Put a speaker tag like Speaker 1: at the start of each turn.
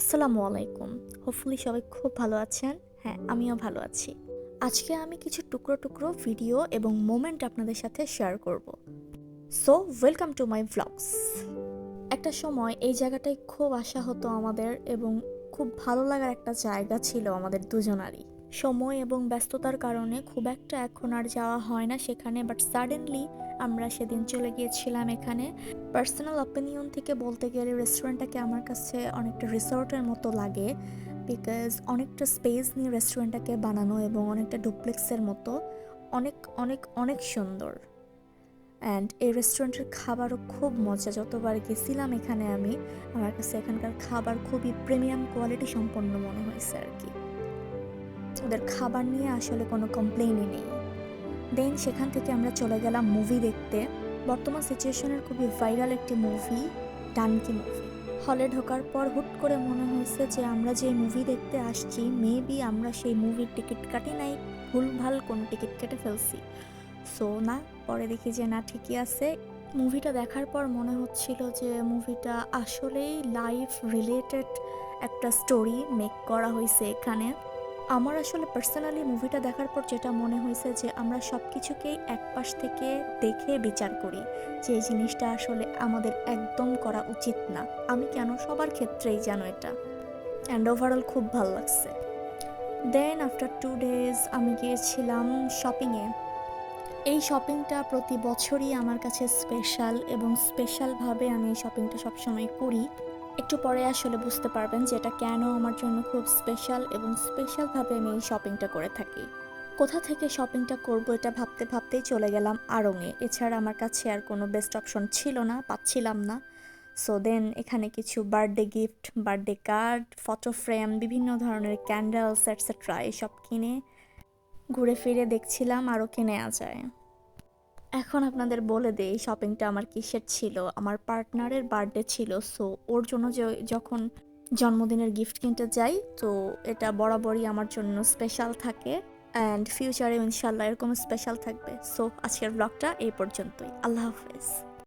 Speaker 1: আসসালামু আলাইকুম। হোপফুলি সবাই খুব ভালো আছেন। হ্যাঁ আমিও ভালো আছি। আজকে আমি কিছু টুকরো টুকরো ভিডিও এবং মোমেন্ট আপনাদের সাথে শেয়ার করব। So welcome to my vlogs একটা সময় এই জায়গাটায় খুব আশা হতো আমাদের এবং খুব ভালো লাগার একটা জায়গা ছিল আমাদের দুজনারই। সময় এবং ব্যস্ততার কারণে খুব একটা এখন আর যাওয়া হয় না সেখানে বাট সাডেনলি আমরা সেদিন চলে গিয়েছিলাম এখানে। পার্সোনাল অপিনিয়ন থেকে বলতে গেলে রেস্টুরেন্টটাকে আমার কাছে অনেকটা রিসর্টের মতো লাগে বিকজ অনেকটা স্পেস নিয়ে রেস্টুরেন্টটাকে বানানো এবং অনেকটা ডুপ্লেক্সের মতো, অনেক অনেক অনেক সুন্দর। অ্যান্ড এই রেস্টুরেন্টের খাবারও খুব মজা। যতবার গেছিলাম এখানে আমি, আমার কাছে এখানকার খাবার খুবই প্রিমিয়াম কোয়ালিটি সম্পন্ন মনে হয়েছে আর কি। ওদের খাবার নিয়ে আসলে কোনো কমপ্লেনই নেই। দেন সেখান থেকে আমরা চলে গেলাম মুভি দেখতে। বর্তমান সিচুয়েশনের খুবই ভাইরাল একটি মুভি ডানকি মুভি হলে ঢোকার পর হুট করে মনে হয়েছে যে আমরা যে মুভি দেখতে আসছি মেবি আমরা সেই মুভির টিকিট কাটি নাই, ভুলভাল কোনো টিকিট কেটে ফেলছি। সো না, পরে দেখি যে না, ঠিকই আছে। মুভিটা দেখার পর মনে হচ্ছিল যে মুভিটা আসলেই লাইফ রিলেটেড একটা স্টোরি মেক করা হয়েছে এখানে। আমার আসলে পার্সোনালি মুভিটা দেখার পর যেটা মনে হয়েছে যে আমরা সব কিছুকেই এক পাশ থেকে দেখে বিচার করি যে এই জিনিসটা আসলে আমাদের একদম করা উচিত না। আমি কেন? সবার ক্ষেত্রেই জানো এটা। অ্যান্ড ওভারঅল খুব ভালো লাগছে। দেন আফটার টু ডেজ আমি গিয়েছিলাম শপিংয়ে এই শপিংটা প্রতি বছরই আমার কাছে স্পেশাল এবং স্পেশালভাবে আমি এই শপিংটা সবসময় করি। একটু পরে আসলে বুঝতে পারবেন যে এটা কেন আমার জন্য খুব স্পেশাল এবং স্পেশালভাবে আমি এই শপিংটা করে থাকি। কোথা থেকে শপিংটা করব এটা ভাবতে ভাবতেই চলে গেলাম আড়ংয়ে এছাড়া আমার কাছে আর কোনো বেস্ট অপশন ছিল না, পাচ্ছিলাম না। সো দেন এখানে কিছু birthday gift birthday card photo frame বিভিন্ন ধরনের ক্যান্ডেলস এটসেট্রা এসব কিনে ঘুরে ফিরে দেখছিলাম আরও কে নেওয়া যায়। এখন আপনাদের বলে দেই শপিংটা আমার কিসের ছিল? আমার পার্টনারের বার্থডে ছিল সো ওর জন্য যখন জন্মদিনের গিফট কিনতে যাই, তো এটা বরাবরই আমার জন্য স্পেশাল থাকে অ্যান্ড ফিউচারে ইনশাল্লাহ এরকম স্পেশাল থাকবে। সো আজকের ব্লগটা এই পর্যন্তই। আল্লাহ হাফেজ।